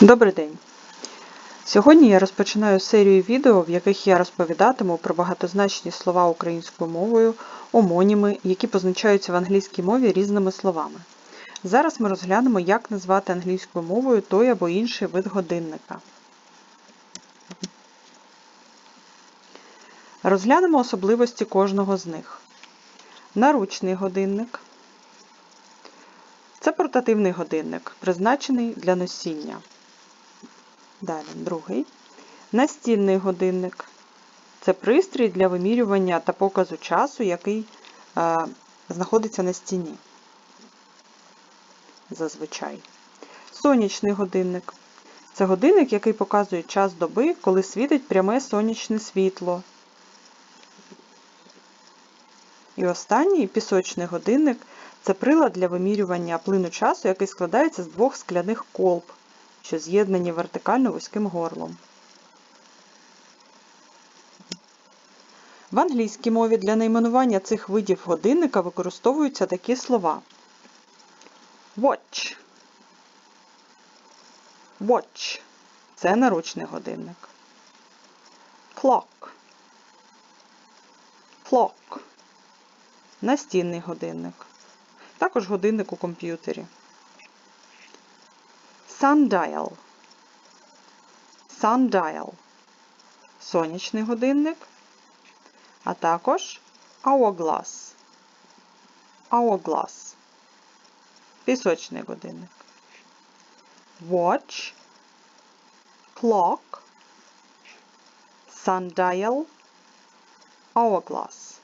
Добрий день! Сьогодні я розпочинаю серію відео, в яких я розповідатиму про багатозначні слова українською мовою, омоніми, які позначаються в англійській мові різними словами. Зараз ми розглянемо, як назвати англійською мовою той або інший вид годинника. Розглянемо особливості кожного з них. Наручний годинник. Це портативний годинник, призначений для носіння. Далі, другий. Настінний годинник. Це пристрій для вимірювання та показу часу, який е, знаходиться на стіні. Зазвичай. Сонячний годинник. Це годинник, який показує час доби, коли світить пряме сонячне світло. І останній пісочний годинник це прилад для вимірювання плину часу, який складається з двох скляних колб, що з'єднані вертикально вузьким горлом. В англійській мові для найменування цих видів годинника використовуються такі слова: Watch. Watch – це наручний годинник. Clock. Clock. Настінний годинник. Також годинник у комп'ютері. Sundial. Sundial. Сонячний годинник. А також Hourglass. Hourglass. Пісочний годинник. Watch. Clock. Sundial. Hourglass.